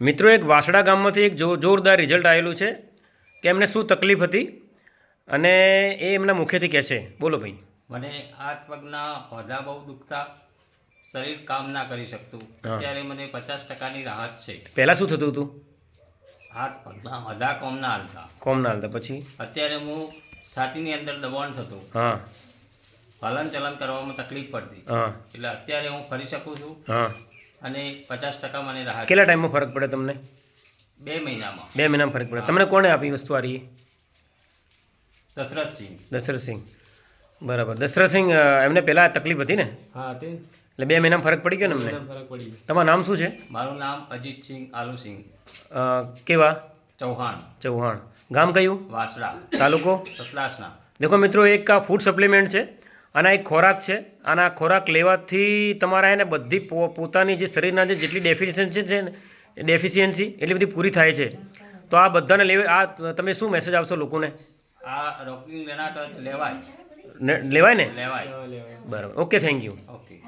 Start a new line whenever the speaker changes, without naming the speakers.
મિત્રો એક વાસડા ગામમાંથી એક જો જોરદાર રિઝલ્ટ આવેલું છે કે એમને શું તકલીફ હતી અને એ એમના મુખેથી કહેશે બોલો ભાઈ.
મને હાથ પગના હોદા બહુ દુખતા શરીર કામ ના કરી શકતું. અત્યારે મને પચાસ ટકાની રાહત છે.
પહેલાં શું થતું હતું?
હાથ પગના હોદા કોમ ના હાલતા.
કોમ ના હાલતા. પછી?
અત્યારે હું છાતીની અંદર દબાણ થતું.
હા.
હલન ચલન કરવામાં તકલીફ પડતી. એટલે અત્યારે હું ફરી શકું છું.
હા.
અને પચાસ ટકા મને રાહત
કેટલા ટાઈમમાં ફરક પડે તમને?
બે મહિનામાં.
બે મહિનામાં ફરક પડે. તમને કોણે આપી વસ્તુ આ રહી
દશરથસિંહ.
દશરથસિંહ. બરાબર. દશરથસિંહ એમને પહેલાં તકલીફ હતી ને?
હા તે.
એટલે બે મહિનામાં ફરક પડી ગયો ને અમને?
ફરક પડી ગયો.
તમારું નામ શું છે?
મારું નામ અજીતસિંહ આલુસિંહ.
કેવા?
ચૌહાણ.
ચૌહાણ. ગામ કયું?
વાસડા.
તાલુકો?
સતલાસના
દેખો મિત્રો એક આ ફૂડ સપ્લિમેન્ટ છે. આના એક ખોરાક છે. આના ખોરાક લેવાથી તમારા એને બધી પો- પોતાની જે શરીરના જે જેટલી ડેફિશિયન્સી છે ને ડેફિશિયન્સી એટલી બધી પૂરી થાય છે. તો આ બધાને લેવા આ તમે શું મેસેજ આપશો લોકોને?
આ રોકિંગ લેવાય.
લેવાય ને?
લેવાય.
બરાબર. Okay thank you
okay